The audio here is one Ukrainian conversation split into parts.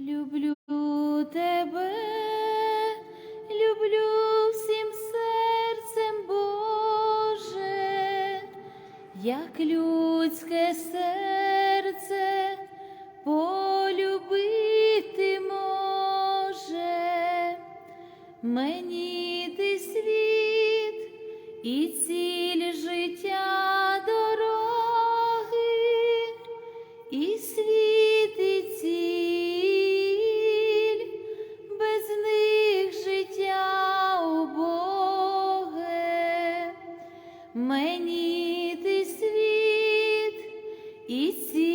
Люблю тебе, і ціль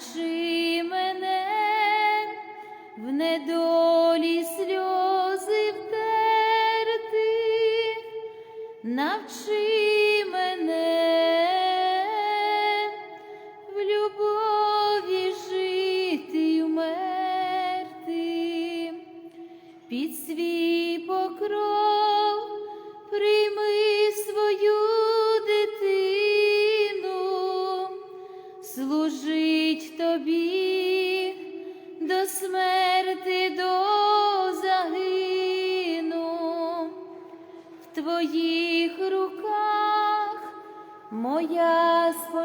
是。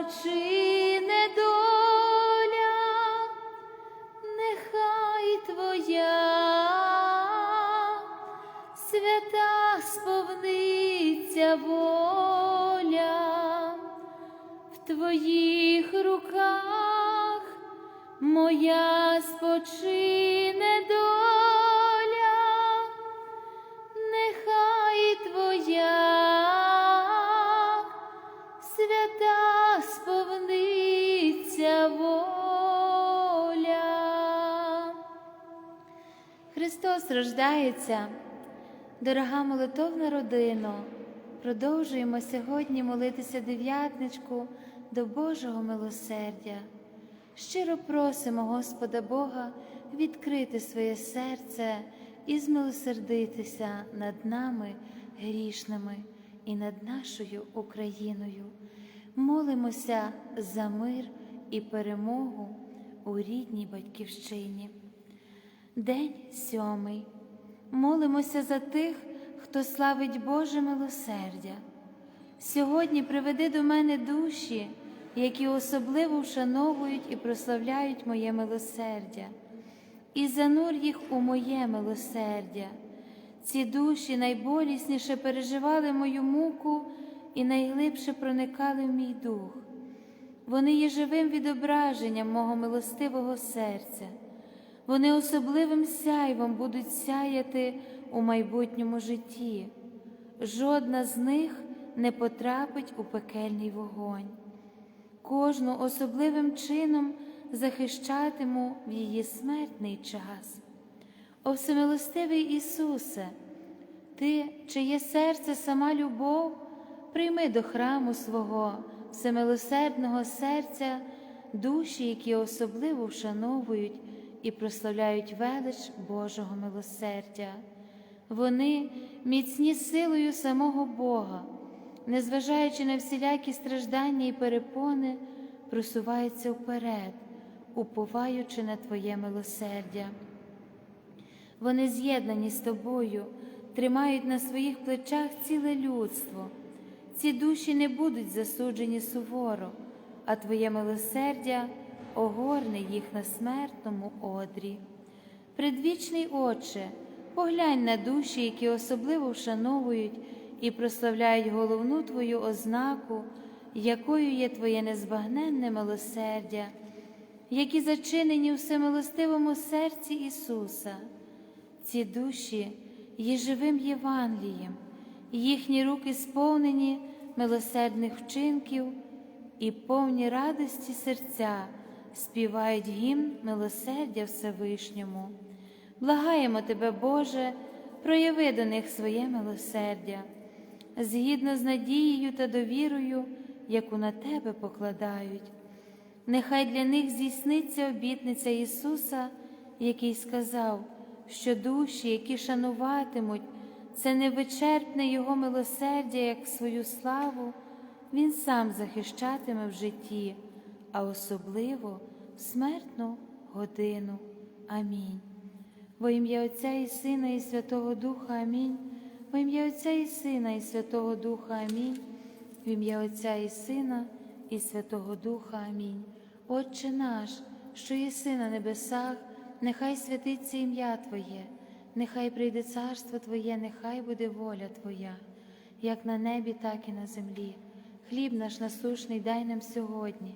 Моя спочине доля, нехай твоя свята сповниться воля, в твоїх руках моя спочине Христос рождається, дорога молитовна родино. Продовжуємо сьогодні молитися дев'ятничку до Божого милосердя. Щиро просимо Господа Бога відкрити своє серце і змилосердитися над нами грішними і над нашою Україною. Молимося за мир і перемогу у рідній батьківщині. День сьомий. Молимося за тих, хто славить Боже милосердя. Сьогодні приведи до мене душі, які особливо вшановують і прославляють моє милосердя, і занур їх у моє милосердя. Ці душі найболісніше переживали мою муку і найглибше проникали в мій дух. Вони є живим відображенням мого милостивого серця. Вони особливим сяйвом будуть сяяти у майбутньому житті. Жодна з них не потрапить у пекельний вогонь. Кожну особливим чином захищатиму в її смертний час. О всемилостивий Ісусе, Ти, чиє серце сама любов, прийми до храму свого всемилосердного серця душі, які особливо вшановують і прославляють велич Божого милосердя. Вони міцні силою самого Бога, незважаючи на всілякі страждання і перепони, просуваються вперед, уповаючи на Твоє милосердя. Вони з'єднані з тобою, тримають на своїх плечах ціле людство. Ці душі не будуть засуджені суворо, а Твоє милосердя огорне їх на смертному одрі. Предвічний Отче, поглянь на душі, які особливо вшановують і прославляють головну Твою ознаку, якою є Твоє незбагненне милосердя, які зачинені у всемилостивому серці Ісуса. Ці душі є живим Євангелієм, їхні руки сповнені милосердних вчинків і повні радості серця співають гімн милосердя Всевишньому. Благаємо Тебе, Боже, прояви до них своє милосердя, згідно з надією та довірою, яку на Тебе покладають. Нехай для них здійсниться обітниця Ісуса, який сказав, що душі, які шануватимуть це невичерпне Його милосердя як свою славу, Він сам захищатиме в житті, а особливо в смертну годину. Амінь. Во ім'я Отця і Сина, і Святого Духа Амінь. Во ім'я Отця і Сина, і Святого Духа Амінь. В ім'я Отця і Сина, і Святого Духа Амінь. Отче наш, що єси на небесах, нехай святиться ім'я Твоє, нехай прийде царство Твоє, нехай буде воля Твоя, як на небі, так і на землі. Хліб наш насушний дай нам сьогодні,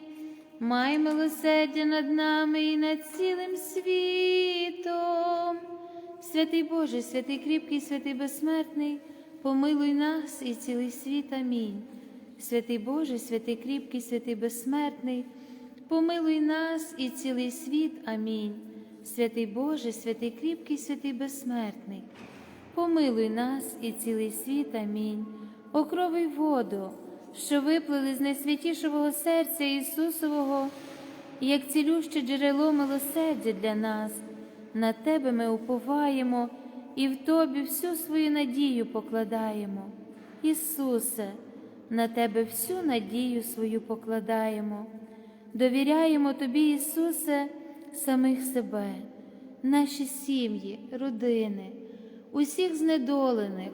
Май милосердя над нами і над цілим світом. Святий Боже, святий кріпкий, святий безсмертний, помилуй нас і цілий світ. Амінь. Святий Боже, святий кріпкий, святий безсмертний, помилуй нас і цілий світ. Амінь. Святий Боже, святий кріпкий, святий безсмертний, помилуй нас і цілий світ. Амінь. О крови воду, що виплили з найсвятішого серця Ісусового, як цілюще джерело милосердя для нас, на Тебе ми уповаємо і в Тобі всю свою надію покладаємо. Ісусе, на Тебе всю надію свою покладаємо, довіряємо Тобі, Ісусе, самих себе, наші сім'ї, родини, усіх знедолених,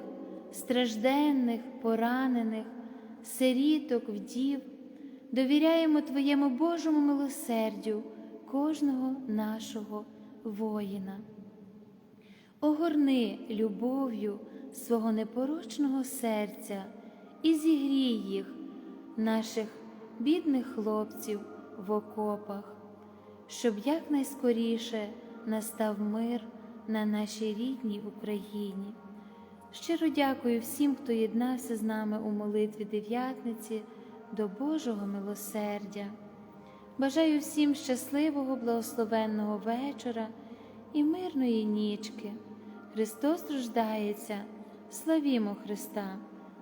стражденних, поранених сиріток, вдів, довіряємо Твоєму Божому милосердю кожного нашого воїна. Огорни любов'ю свого непорочного серця і зігрій їх, наших бідних хлопців в окопах, щоб якнайскоріше настав мир на нашій рідній Україні. Щиро дякую всім, хто єднався з нами у молитві дев'ятниці до Божого милосердя. Бажаю всім щасливого, благословенного вечора і мирної нічки. Христос рождається, славімо Христа!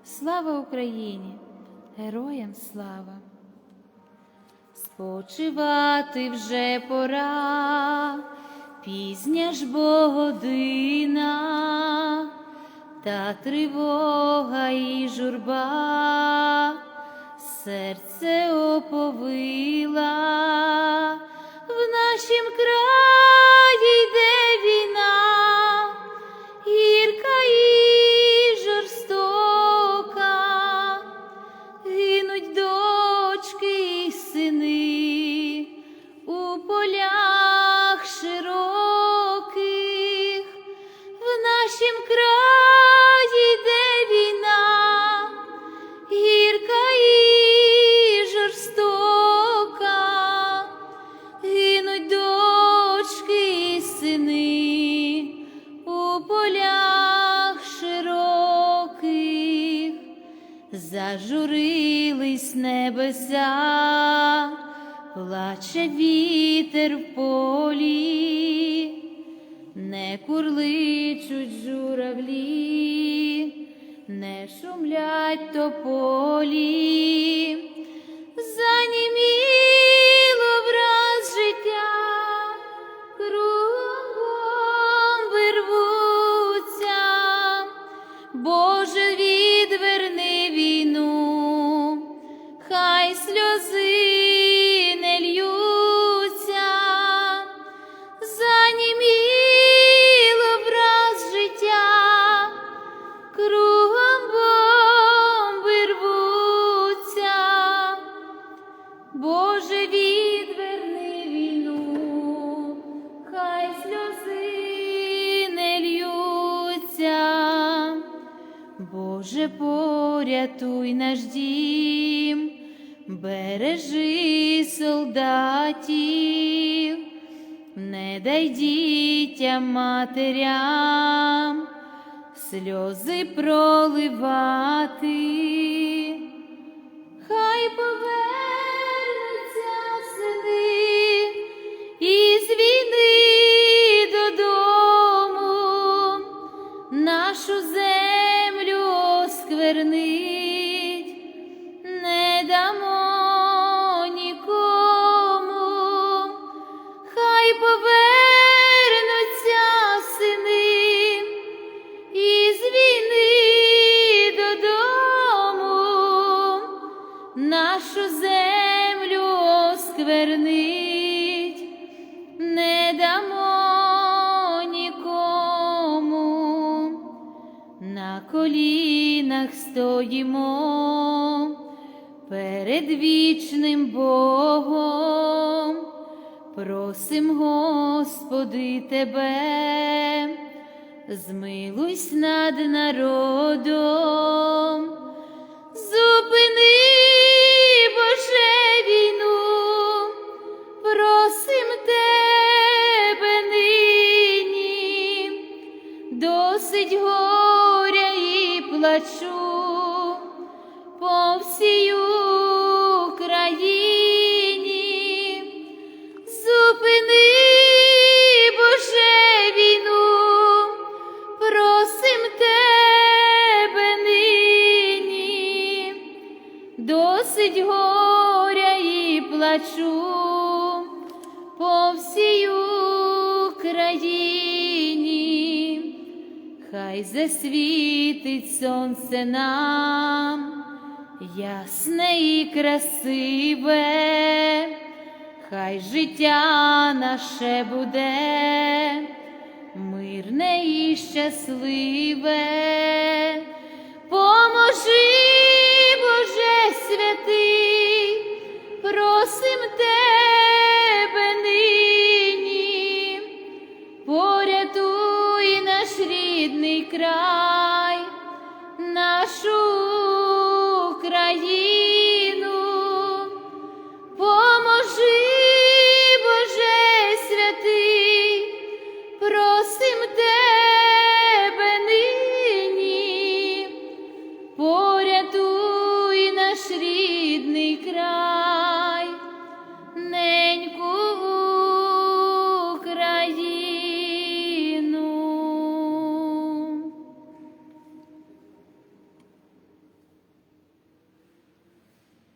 Слава Україні! Героям слава! Спочивати вже пора, пізня ж бо година та тривога і журба, серце оповила, в нашім краї зажурились небеса, плаче вітер в полі. Не курличуть журавлі, не шумлять тополі, сльози проливати, колінах стоїмо перед вічним Богом, просим, Господи, Тебе, змилуйсь над народом, плачу по всій Україні. Хай засвітить сонце нам, ясне і красиве, хай життя наше буде, мирне і щасливе, поможи,